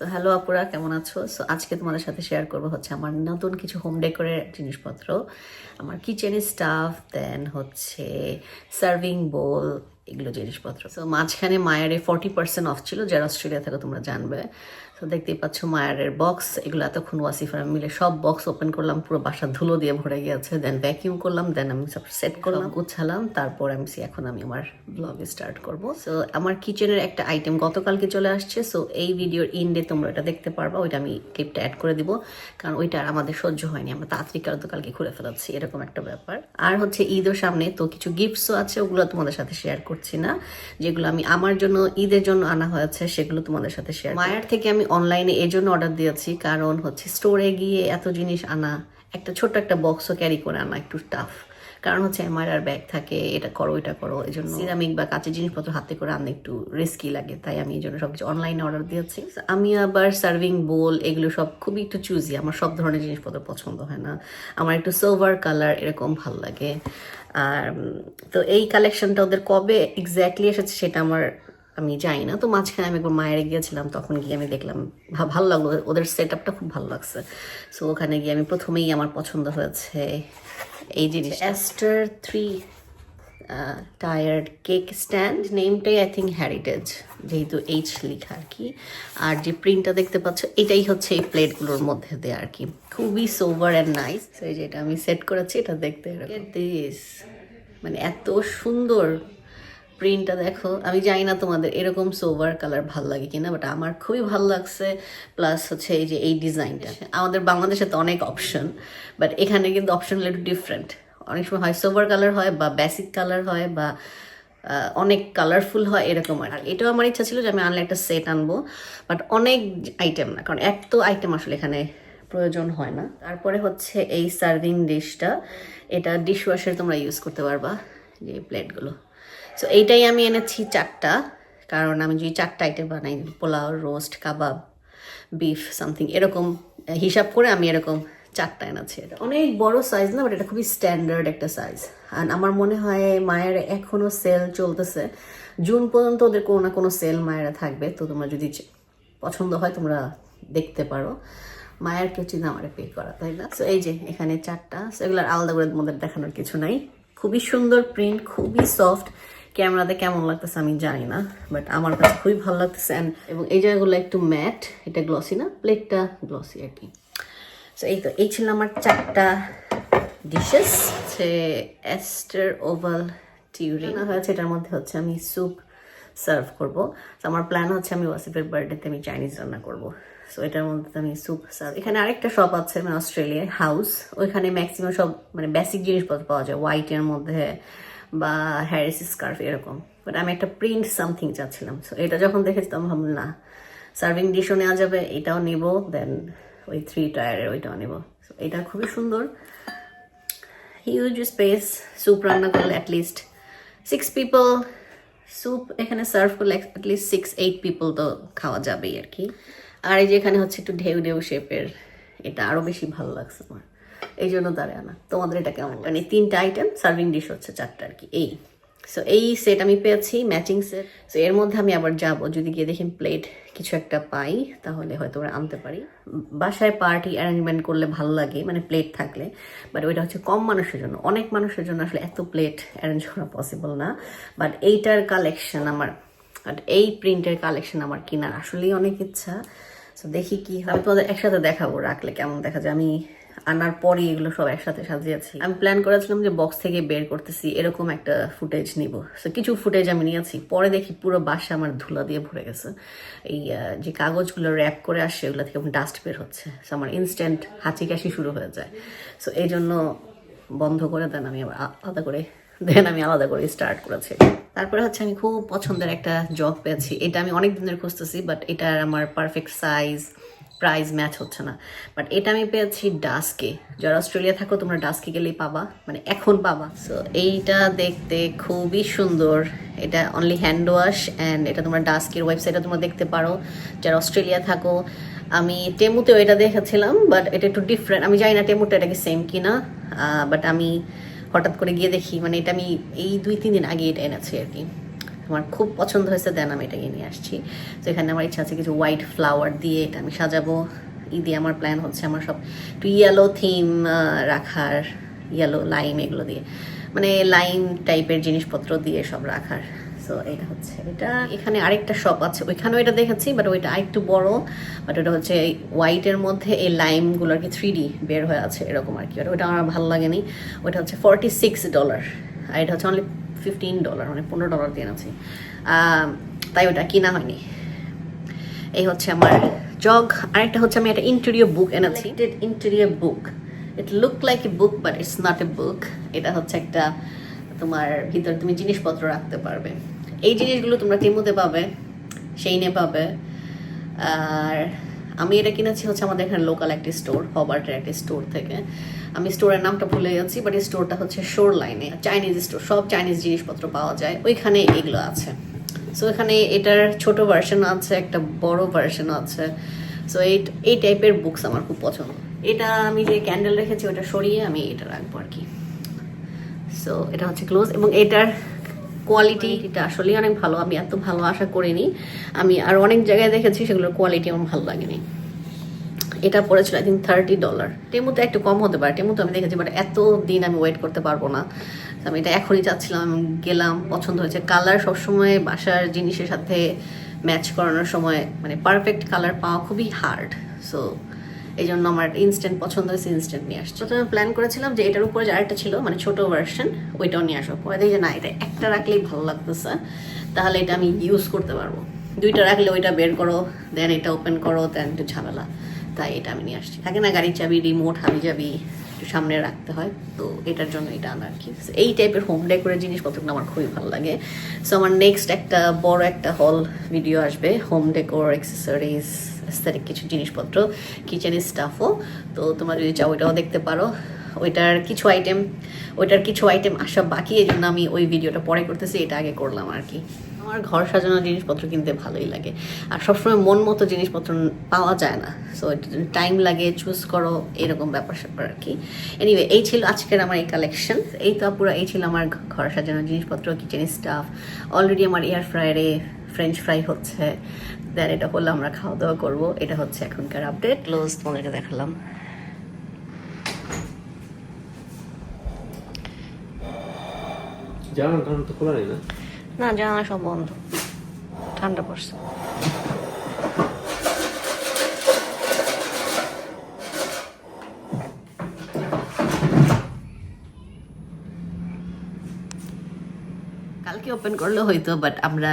So hello আপুরা কেমন আছো? সো আজকে তোমাদের সাথে শেয়ার করব হচ্ছে আমার নতুন কিছু হোম ডেকোরের জিনিসপত্র। আমার কিচেনের স্টাফ দেন হচ্ছে সার্ভিং বোল এগুলো জিনিসপত্র। তো মাঝখানে মায়ারে ফর্টি পার্সেন্ট অফ ছিল যারা অস্ট্রেলিয়া থেকে তোমরা জানবে। তো দেখতেই পাচ্ছ মায়ারের বক্স এগুলো এতক্ষণ ওয়াসিফার মিলে সব বক্স ওপেন করলাম পুরো বাসা ধুলো দিয়ে ভরে গিয়েছে। দেন ভ্যাকিউম করলাম দেন আমি সব সেট করলাম। গুছালাম তারপর আমি এখন আমি আমার ব্লগ স্টার্ট করব। সো আমার কিচেনের একটা আইটেম গতকালকে চলে আসছে। সো এই ভিডিওর ইন্ডে তোমরা এটা দেখতে পারবা ওইটা আমি ক্লিপটা অ্যাড করে দিব। কারণ ওইটা আর আমাদের সহ্য হয়নি আমরা তাড়াতাড়ি কাল তো কালকে খুলে ফেলাচ্ছি এরকম একটা ব্যাপার। আর হচ্ছে ঈদের সামনে তো কিছু গিফটসও আছে ওগুলো তোমাদের সাথে শেয়ার করছি না। যেগুলো আমি আমার জন্য, ঈদের জন্য আনা হয়েছে, সেগুলো তোমাদের সাথে শেয়ার মায়ার থেকে আমি অনলাইনে এই জন্য অর্ডার দিয়েছি, কারণ হচ্ছে স্টোরে গিয়ে এত জিনিস আনা, একটা ছোট্ট একটা বক্সও ক্যারি করে আনা একটু টাফ কারণ হচ্ছে এমআরআর ব্যাগ থাকে, এটা করো এটা করো এই জন্য সিরামিক বা কাঁচের জিনিসপত্র হাতে করে আনতে একটু রিস্কি লাগে, তাই আমি এই জন্য সবকিছু অনলাইনে অর্ডার দিয়েছি। আমি আবার সার্ভিং বোল এগুলো সব খুবই একটু চুজি আমার সব ধরনের জিনিসপত্র পছন্দ হয় না। আমার একটু সিলভার কালার এরকম ভালো লাগে। আর, তো এই কালেকশনটা ওদের কবে এক্স্যাক্টলি এসেছে সেটা আমার আমি জানি না। তো মাঝখানে আমি একবার মায়ের গিয়েছিলাম, তখন গিয়ে আমি দেখলাম ভালো লাগল। ওদের সেট আপটা খুব ভালো লাগছে। সো ওখানে গিয়ে আমি প্রথমেই আমার পছন্দ হয়েছে এই জিনিস aster three tiered cake stand নেমটাই I think heritage যেহেতু এইচ লেখা আর কি। আর যে প্রিন্টটা দেখতে পাচ্ছ, এটাই হচ্ছে এই প্লেটগুলোর মধ্যে দেয় আর কি। খুবই সোভার অ্যান্ড নাইস এই যেটা আমি সেট করেছি এটা দেখতে দিস মানে এত সুন্দর প্রিন্টটা দেখো। আমি জানি না তোমাদের এরকম সোভার কালার ভালো লাগে কিনা বাট আমার খুবই ভালো লাগছে। প্লাস হচ্ছে এই যে এই ডিজাইনটা আমাদের বাংলাদেশে তো অনেক অপশন বাট এখানে কিন্তু অপশনগুলো একটু ডিফারেন্ট অনেক সময় হয় সোভার কালার হয় বা বেসিক কালার হয় বা অনেক কালারফুল হয় এরকম আর এটাও আমার ইচ্ছা ছিল যে আমি আনলে একটা সেট আনব বাট অনেক আইটেম না। কারণ এক তো আইটেম আসলে এখানে প্রয়োজন হয় না। তারপরে হচ্ছে এই সার্ভিং ডিশটা এটা ডিশ ওয়াশের তোমরা ইউজ করতে পারবা, যে প্লেটগুলো। সো এইটাই আমি এনেছি চারটা, কারণ আমি যদি চারটা আইটেম বানাই, পোলাও রোস্ট কাবাব বিফ সামথিং এরকম হিসাব করে আমি এরকম চারটা এনেছি। এটা অনেক বড় সাইজ না বাট এটা খুবই স্ট্যান্ডার্ড একটা সাইজ আর আমার মনে হয় মায়ের এখনও সেল চলতেছে। জুন পর্যন্ত ওদের কোনো না কোনো সেল মায়েরা থাকবে, তো তোমরা যদি পছন্দ হয় তোমরা দেখতে পারো। মায়ের কেউ চিন্তা আমার পে করা, তাই না? তো এই যে, এখানে চারটা এগুলোর আলাদা করে তোমাদের দেখানোর কিছু নাই। খুবই সুন্দর প্রিন্ট খুবই সফট ক্যামেরাতে কেমন লাগতেছে আমি জানি না বাট আমার কাছে খুবই ভালো লাগতেছে। এবং এই জায়গাগুলো একটু ম্যাট এটা গ্লসি না? প্লেটটা গ্লসি আর কি। সো এই তো, এই ছিল আমার চারটা ডিশেস হচ্ছে অ্যাস্টার ওভাল টিউরিং হয়েছে, এটার মধ্যে হচ্ছে আমি স্যুপ সার্ভ করব। আমার প্ল্যান হচ্ছে আমি ওয়াসিফের বার্থডেতে আমি চাইনিজ রান্না করব। সো এটার মধ্যে আমি স্যুপ সার্ভ এখানে আরেকটা শপ আছে মানে অস্ট্রেলিয়ায় হাউস ওইখানে ম্যাক্সিমাম সব মানে বেসিক জিনিসপত্র পাওয়া যায়। হোয়াইটের মধ্যে বা হ্যারিস স্কার্ফ এরকম। বাট আমি একটা প্রিন্ট সামথিং চাচ্ছিলাম। সো এটা যখন দেখেছি তখন ভাবলাম, না সার্ভিং ডিশও নেওয়া যাবে, এটাও নিব দেন ওই থ্রি টায়ারের ওইটাও নিব। সো এটা খুবই সুন্দর। হিউজ স্পেস স্যুপ রান্না করলে at least six people soup এখানে সার্ভ করলে at least six eight people তো খাওয়া যাবেই আর কি। আর এই যে এখানে হচ্ছে একটু ঢেউ ঢেউ শেপের, এটা আরও বেশি ভালো লাগছে আমার এই জন্য তারে আনা। তোমাদের এটা কেমন? মানে তিনটা আইটেম সার্ভিং ডিশ হচ্ছে চারটা আর কি, এই। সো এই সেট আমি পেয়েছি ম্যাচিং সেট সো এর মধ্যে আমি আবার যাব, যদি গিয়ে দেখি প্লেট কিছু একটা পাই, তাহলে হয়তো ওরা আনতে পারি। বাসায় পার্টি অ্যারেঞ্জমেন্ট করলে ভালো লাগে মানে প্লেট থাকলে। বাট ওইটা হচ্ছে কম মানুষের জন্য। অনেক মানুষের জন্য আসলে এত প্লেট অ্যারেঞ্জ করা পসিবল না। বাট এইটার কালেকশন আমার বাট এই প্রিন্টের কালেকশন আমার কেনার আসলেই অনেক ইচ্ছা। তো দেখি কি আমি তোমাদের একসাথে দেখাবো, রাখলে কেমন দেখা যায়। আমি আনার পরে এগুলো সব একসাথে সাজিয়েছি। আমি প্ল্যান করেছিলাম যে বক্স থেকে বের করতেছি, এরকম একটা ফুটেজ নিব। তো কিছু ফুটেজ আমি নিয়েছি। পরে দেখি পুরো বাসা আমার ধুলা দিয়ে ভরে গেছে। এই যে কাগজগুলো র্যাপ করে আসছে, ওগুলো থেকে ডাস্ট বের হচ্ছে। সো আমার ইনস্ট্যান্ট হাঁচি কাশি শুরু হয়ে যায়। সো এই জন্য বন্ধ করে দেন, আমি আবার আলাদা করে দেন আমি আলাদা করে স্টার্ট করেছি। তারপরে হচ্ছে আমি খুব পছন্দের একটা জব পেয়েছি। এটা আমি অনেক দিনের খুঁজতেছি বাট এটা আমার পারফেক্ট সাইজ প্রাইস ম্যাচ হচ্ছে না। বাট এটা আমি পেয়েছি ডাস্কে যারা অস্ট্রেলিয়া থাকো, তোমরা ডাস্কে গেলেই পাবা। মানে এখন পাবা। সো এইটা দেখতে খুবই সুন্দর। এটা অনলি হ্যান্ড ওয়াশ অ্যান্ড এটা তোমরা ডাস্কের ওয়েবসাইটে তোমরা দেখতে পারো। যারা অস্ট্রেলিয়া থাকো, আমি টেমুতেও এটা দেখেছিলাম বাট এটা একটু ডিফারেন্ট আমি জানি না টেমুটা এটাকে সেম কিনা বাট আমি হঠাৎ করে গিয়ে দেখি মানে এটা আমি এই দুই, তিন দিন আগে এটা এনেছি আর কি। আমার খুব পছন্দ হয়েছে, দেন আমি এটাকে নিয়ে আসছি। তো এখানে আমার ইচ্ছা আছে কিছু হোয়াইট ফ্লাওয়ার দিয়ে এটা আমি সাজাবো। ঈদে আমার প্ল্যান হচ্ছে আমার সব একটু ইয়েলো থিম রাখার ইয়েলো লাইম এগুলো দিয়ে। মানে লাইম টাইপের জিনিসপত্র দিয়ে সব রাখার। সো এটা হচ্ছে এটা। এখানে আরেকটা শপ আছে। ওইখানেও এটা দেখেছি বাট ওইটা আরেকটু বড়। বাট ওটা হচ্ছে হোয়াইটের মধ্যে এই লাইমগুলো আর কি থ্রি বের হয়ে আছে এরকম আর কি। ওটা আমার ভালো লাগেনি। ওইটা হচ্ছে ফর্টি সিক্স ডলার আর এটা হচ্ছে অনলি ফিফটিন ডলার মানে পনেরো ডলার দিয়ে আহ, তাই ওটা কিনা হয়নি। এই হচ্ছে আমার জগ আরেকটা হচ্ছে আমি একটা ইন্টেরিয়র বুক এনেছি। Interior book it look like a book but it's not a book এটা হচ্ছে একটা তোমার ভিতরে তুমি জিনিসপত্র রাখতে পারবে। এই জিনিসগুলো তোমরা টিমুতে পাবে সেই সেইনে পাবে। আর আমি এটা কিনেছি হচ্ছে আমাদের এখানে লোকাল একটি স্টোর হবার্টের একটি স্টোর থেকে। আমি স্টোরের নামটা ভুলে যাচ্ছি বাট এই স্টোরটা হচ্ছে শোর লাইনে চাইনিজ স্টোর সব চাইনিজ জিনিসপত্র পাওয়া যায়। ওইখানে এগুলো আছে। সো এখানে এটার ছোট ভার্সন আছে, একটা বড় ভার্সন আছে। সো এই এই টাইপের বুকস আমার খুব পছন্দ। এটা আমি যে ক্যান্ডেল রেখেছি, ওটা সরিয়ে আমি এটা রাখব আর কি। সো এটা হচ্ছে ক্লোজ এবং এটার কোয়ালিটিটা আসলেই অনেক ভালো। আমি এত ভালো আশা করিনি। আমি আর অনেক জায়গায় দেখেছি সেগুলোর কোয়ালিটি আমার ভালো লাগেনি। এটা পড়েছিল আই থিঙ্ক থার্টি ডলার টেমুতে একটু কম হতে পারে। টেমুতে আমি দেখেছি বাট এত দিন আমি ওয়েট করতে পারব না। তো আমি এটা এখনই চাচ্ছিলাম গেলাম, পছন্দ হয়েছে। কালার সবসময় বাসার জিনিসের সাথে ম্যাচ করানোর সময় মানে পারফেক্ট কালার পাওয়া খুবই হার্ড সো এই জন্য আমার ইনস্ট্যান্ট পছন্দ হয়েছে ইনস্ট্যান্ট নিয়ে আসছে। প্রথমে প্ল্যান করেছিলাম যে এটার উপরে যার আরেকটা ছিল মানে ছোট ভার্সন ওইটাও নিয়ে আসব। পরে দেখি যে না, এটা একটা রাখলেই ভালো লাগতেছে। তাহলে এটা আমি ইউজ করতে পারব। দুইটা রাখলে ওইটা বের করো দেন এটা ওপেন করো দেন একটু ঝামেলা। তাই এটা আমি নিয়ে আসছি। থাকে না গাড়ির চাবি রিমোট হাবি যাবি একটু সামনে রাখতে হয়। তো এটার জন্য এটা আনা আর কি। এই টাইপের হোম ডেকোরের জিনিসপত্রগুলো আমার খুবই ভালো লাগে। সো আমার নেক্সট একটা বড় একটা হল ভিডিও আসবে। হোম ডেকোর অ্যাক্সেসরিজ aesthetic কিছু জিনিসপত্র কিচেন স্টাফও তো তোমরা যদি চাও, ওইটাও দেখতে পারো। ওইটার কিছু আইটেম ওইটার কিছু আইটেম আসা বাকি, এই জন্য আমি ওই ভিডিওটা পরে করতেছি, এটা আগে করলাম আর কি। আমার ঘর সাজানোর জিনিসপত্র কিনতে ভালোই লাগে। আর সবসময় মন মতো জিনিসপত্র পাওয়া যায় না। সো টাইম লাগে চুজ করো এরকম ব্যাপার স্যাপার আর কি। এনিওয়ে এই ছিল আজকের আমার এই কালেকশন এই তো পুরো এই ছিল আমার ঘর সাজানোর জিনিসপত্র কিচেন স্টাফ অলরেডি আমার এয়ার ফ্রায়ারে ফ্রেঞ্চ ফ্রাই হচ্ছে। দেন এটা হলো আমরা খাওয়া দাওয়া করব। এটা হচ্ছে এখনকার আপডেট ক্লোজ তোমাদেরকে দেখালাম। জানালা টানালা তো খোলা নেই না? না জানা সব বন্ধ। ঠান্ডা পড়ছে। কালকে ওপেন করলে হয়তো বাট আমরা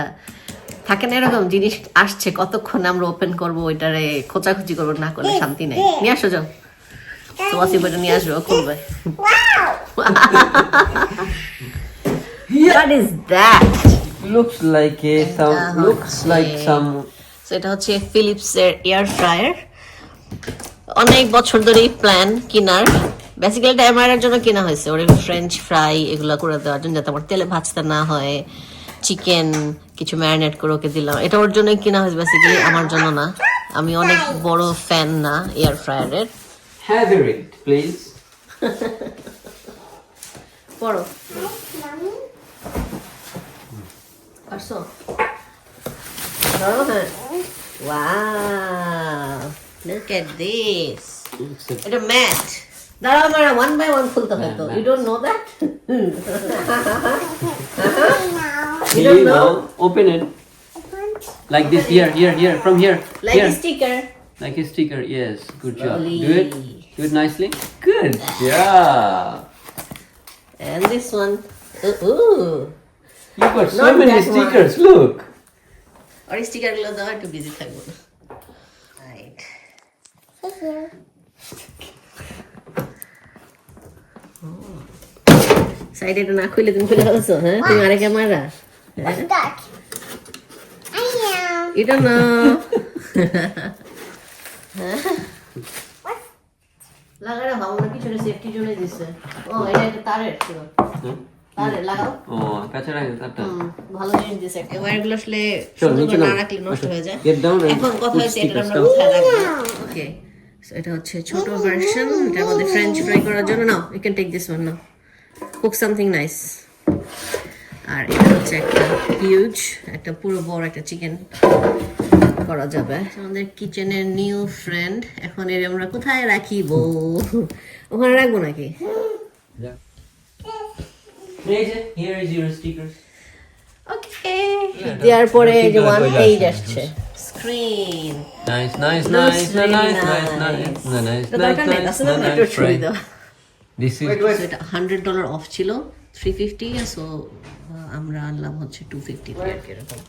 থাকে না এরকম জিনিস আসছে কতক্ষণ আমরা ওপেন করব ওইটারে খোঁচাখুচি করব না করলে শান্তি নেই। নিয়ে আসো যাও। তোমার বইটা নিয়ে আসবে ও খুলবে। What is that? looks like a some এটা looks হচ্ছে- like some So, এটা হচ্ছে ফিলিপস এর এয়ার ফ্রায়ার অনেক বছর ধরেই প্ল্যান কেনার। বেসিক্যালি এটা এমআইআর জন্য কেনা হয়েছে। ওর ফ্রেঞ্চ ফ্রাই এগুলো করে দেওয়ার জন্য যাতে আমার তেলে ভাজতে না হয়। চিকেন কিছু ম্যারিনেট করে ওকে দিলাম। এটা ওর জন্যই কেনা হয়েছে বেসিক্যালি আমার জন্য না। আমি অনেক বড় ফ্যান না এয়ার ফ্রায়ারের Heather it please. বড় পারছো ধরো হ্যাঁ wow look at this looks like এটা ম্যাট দাঁড়াও আমার ওয়ান বাই ওয়ান খুলতে হয় তো you don't know that You don't Here, know? now open it like this here here here from here like here sticker like a sticker yes good job Slowly. do it do it nicely good job and this one ooh You got so Not many that one. stickers look. আর স্টিকারগুলো দাও একটু busy থাকব right সাইডে এটা না খুলে তুমি খুলে ফেলছো হ্যাঁ? তুমি আরে ক্যামেরা। Duck. I am. এটা না। লাগানো ভাবনা কিছু সেফটি জন্য দিছে। ও এটা একটা তারের ছিল। হুম? তারের লাগাও। ও কাছাড়া তারটা। হুম, ভালো জিনিস দিছে একটা ওয়্যারগুলো আসলে সুন্দর না রাখলে নষ্ট হয়ে যায়। Get down and এখন কথা put এটা আমরা কোথায় রাখব? ওকে এটা হচ্ছে ছোট ভার্সন এটার মধ্যে ফ্রেঞ্চ ফ্রাই করার জন্য। Now you can take this one now cook something nice আর এটা হচ্ছে একটা হিউজ একটা পুরো বড় একটা চিকেন করা যাবে। আমাদের কিচেনের নিউ ফ্রেন্ড এখন এর আমরা কোথায় রাখিব? ওখানে রাখব নাকি? Yeah. Deze, here is your stickers. Okay দেওয়ার পরে যে ওয়ান Keep going, পেজ আসছে. Screen Nice, nice, Looks nice, really nice, nice, nice. nice, nice, nice, এটা দরকার নেই nice, আসলে nice, একটু nice, ছবি right. দাও This is So এটা হান্ড্রেড ডলার অফ ছিল থ্রি ফিফটি সো আমরা আনলাম হচ্ছে টু ফিফটি এরকম।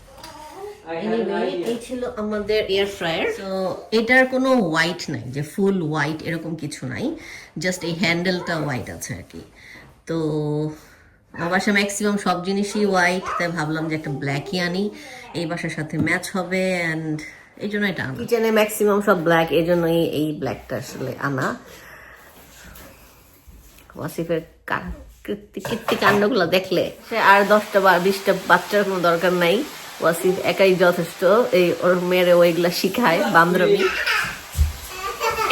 এই ছিল আমাদের এয়ার ফ্রায়ার তো এটার কোনো হোয়াইট নাই যে ফুল হোয়াইট এরকম কিছু নাই জাস্ট এই হ্যান্ডেলটা হোয়াইট আছে আর কি। তো আমার বাসায় ম্যাক্সিমাম সব জিনিসই হোয়াইট তাই ভাবলাম যে একটা ব্ল্যাকই আনি। এই বাসার সাথে ম্যাচ হবে অ্যান্ড এই জন্য এটা কিচেনে ম্যাক্সিমাম সব ব্ল্যাক এই জন্যই এই ব্ল্যাকটা আসলে আনা। ওয়াসিফের কীর্তি কাণ্ডগুলো দেখলে। সে আর দশটা বা বিশটা বাচ্চার কোনো দরকার নাই। ওয়াসিফ একাই যথেষ্ট। এই ওর মেয়েরে ওইগুলা শিখায়, বান্ধবী।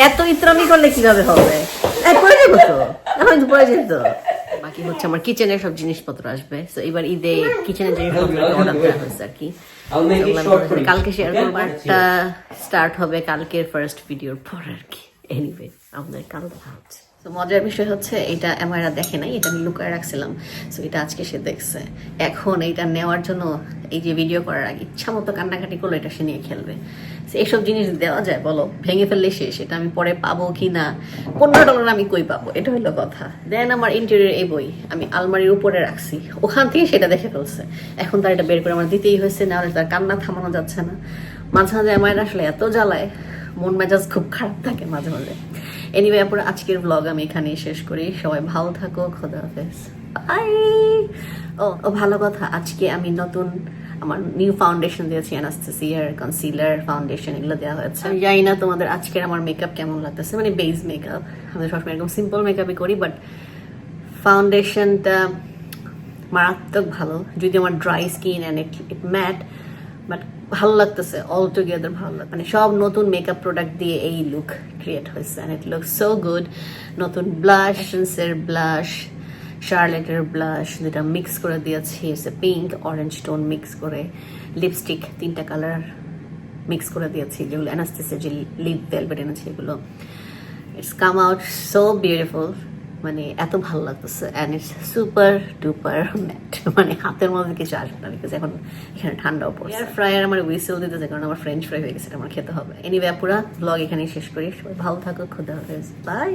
এত ইত্রামি করলে কীভাবে হবে? পরে যাব তো। এখন পরে যেত বাকি হচ্ছে? আমার কিচেনের সব জিনিসপত্র আসবে। তো এবার ঈদে কিচেনের জিনিসপত্র অর্ডার দেওয়া হয়েছে আর কি। Short for you. কালকে শেয়ার? করব। একটা স্টার্ট হবে কালকের ফার্স্ট ভিডিওর পর আর কি। এনিওয়ে আপনার কাল হচ্ছে তো মজার বিষয় হচ্ছে এটা আমারা দেখে নাই, এটা আমি লুকায় রাখছিলাম। সো এটা আজকে সে দেখছে। এখন এটা নেওয়ার জন্য এই যে ভিডিও করার আগে ইচ্ছা মতো কান্নাকাটি করল, এটা সে নিয়ে খেলবে। এইসব জিনিস দেওয়া যায়, বলো, ভেঙে ফেললে শেষ, এটা আমি পরে পাবো কি না পনেরো ডলার আমি কই পাবো? এটা হলো কথা। দেন আমার ইন্টেরিয়র এই বই, আমি আলমারির উপরে রাখছি। ওখান থেকে সেটা দেখে ফেলছে। এখন তার এটা বের করে আমার দিতেই হয়েছে না তার কান্না থামানো যাচ্ছে না। মাঝে মাঝে আমার আসলে এত জ্বালায়, মন মেজাজ খুব খারাপ থাকে মাঝে মাঝে। এনিওয়ে আপুর, আজকের ব্লগ আমি এখানেই শেষ করি। সবাই ভালো থাকো, খোদা হাফেজ। বাই ও ভালো কথা, আজকে আমি নতুন আমার নিউ ফাউন্ডেশন দিয়েছি অ্যানাস্থেসিয়ার কনসিলার ফাউন্ডেশন এগুলো দেওয়া হয়েছে। আমি জানি না তোমাদের আজকের আমার মেকআপ কেমন লাগতেছে মানে বেস মেকআপ আমি সবসময় এরকম সিম্পল মেকআপই করি বাট ফাউন্ডেশনটা মারাত্মক ভালো। যদি আমার dry skin and it matte but ভালো লাগতেছে অল টুগেদার ভালো লাগে মানে সব নতুন মেকআপ প্রোডাক্ট দিয়ে এই লুক ক্রিয়েট হয়েছে and it look so good নতুন ব্লাশ এসেন্সের ব্লাশ শার্লেটের ব্লাশ যেটা মিক্স করে দিয়েছি পিঙ্ক অরেঞ্জ টোন মিক্স করে লিপস্টিক তিনটা কালার মিক্স করে দিয়েছি, যেগুলো অ্যানাস্টেসে যে লিপ ভেলভেট এনেছি এগুলো it's come out so beautiful মানে এত ভালো লাগতেছে and it's super duper matte মানে হাতের মধ্যে কিছু আসবে না বিকজ এখন এখানে ঠান্ডাও পড়ে এয়ার ফ্রায়ার আমার উইসেল দিতেছে, কারণ আমার ফ্রেঞ্চ ফ্রাই হয়ে গেছে আমার খেতে হবে। এনিওয়ে পুরা ব্লগ এখানেই শেষ করি। সবাই ভালো থাকো, খুদা হাফেজ। বাই